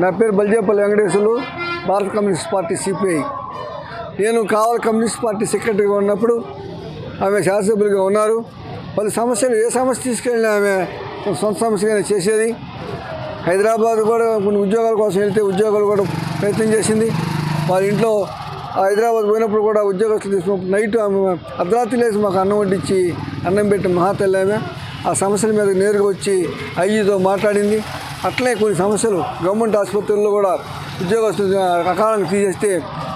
నా పేరు బల్జేపల్లి వెంకటేశ్వర్లు భారత కమ్యూనిస్ట్ పార్టీ సిపిఐ. నేను కావాలి కమ్యూనిస్ట్ పార్టీ సెక్రటరీగా ఉన్నప్పుడు ఆమె శాసనసభ్యులుగా ఉన్నారు. పలు సమస్యలు ఏ సమస్య తీసుకెళ్ళినా ఆమె సొంత సమస్యగానే చేసేది. హైదరాబాద్ కూడా కొన్ని ఉద్యోగాల కోసం వెళ్తే ఉద్యోగాలు కూడా ప్రయత్నం చేసింది. వాళ్ళ ఇంట్లో హైదరాబాద్ పోయినప్పుడు కూడా ఉద్యోగస్తులు తీసుకున్నప్పుడు నైట్ ఆమె అర్ధరాత్రి లేచి మాకు అన్నం వడ్డించి అన్నం పెట్టి మహాతల్లి ఆమె. ఆ సమస్యల మీద నేరుగా వచ్చి ఐఈతో మాట్లాడింది. అట్లే కొన్ని సమస్యలు గవర్నమెంట్ ఆసుపత్రుల్లో కూడా ఉద్యోగస్తులు అకాలను తీసేస్తే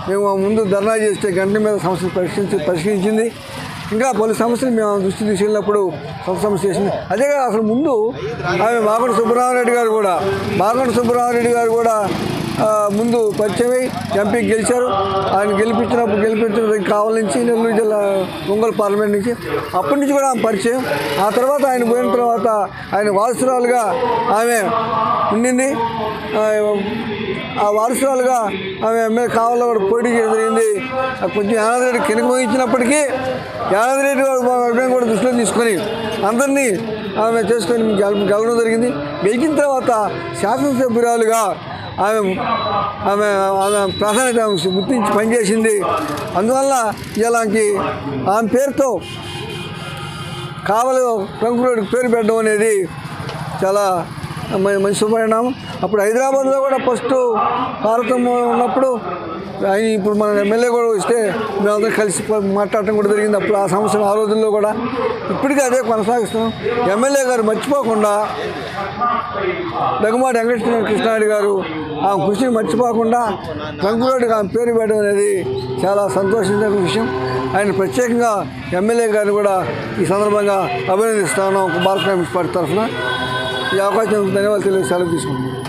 మేము ముందు ధర్నా చేస్తే గంట మీద సమస్యలు పరిష్కరించి పరిష్కరించింది. ఇంకా పలు సమస్యలు మేము దృష్టి తీసుకెళ్ళినప్పుడు సొంత సమస్య చేసింది. అదే కాదు అసలు ముందు ఆమె మాగంట సుబ్బరామరెడ్డి గారు కూడా మాగంట సుబ్బరామరెడ్డి గారు కూడా ముందు పరిచయమై ఎంపీ గెలిచారు. ఆయన గెలిపించినప్పుడు గెలిపించిన కావాల నుంచి నెల్లూరు జిల్లా ఒంగోలు పార్లమెంట్ నుంచి. అప్పటి నుంచి కూడా ఆమె పరిచయం. ఆ తర్వాత ఆయన పోయిన తర్వాత ఆయన వారసురాలుగా ఆమె ఉండింది. ఆ, వారసురాలుగా ఆమె ఎమ్మెల్యే కావాలో కూడా పోటీ చేయడం జరిగింది. ఆ కొంచెం యానాదిరెడ్డి కిందకి వహించినప్పటికీ యానాదిరెడ్డి గారు కూడా దృష్టిలో తీసుకొని అందరినీ ఆమె చేసుకొని గెలవడం జరిగింది. గెలిచిన తర్వాత శాసనసభ్యురాలుగా ఆమె ఆమె ఆమె ప్రాధాన్యత గుర్తించి పనిచేసింది. అందువల్ల ఇలాంటి ఆమె పేరుతో కావలి రంగురోడ్కి పేరు పెట్టడం అనేది చాలా మంచి శుభపరిణామం అప్పుడు హైదరాబాద్లో కూడా ఫస్ట్ భారతం ఉన్నప్పుడు ఆయన ఇప్పుడు మన ఎమ్మెల్యే కూడా వస్తే మేమందరం కలిసి మాట్లాడటం కూడా జరిగింది. అప్పుడు ఆ సంవత్సరం ఆ రోజుల్లో కూడా ఇప్పటికీ అదే కొనసాగిస్తున్నాం. ఎమ్మెల్యే గారు మర్చిపోకుండా దగ్గుమాటి వెంకటకృష్ణ కృష్ణారెడ్డి గారు ఆ కృషిని మర్చిపోకుండా రంగురోడ్డికి ఆమె పేరు పెట్టడం అనేది చాలా సంతోషించిన విషయం. ఆయన ప్రత్యేకంగా ఎమ్మెల్యే గారిని కూడా ఈ సందర్భంగా అభినందిస్తాను భారత కమ్యూనిస్ట్ పార్టీ తరఫున. ఈ అవకాశం ధన్యవాదాలు తెలియజేసి సెలవు తీసుకుంటున్నాను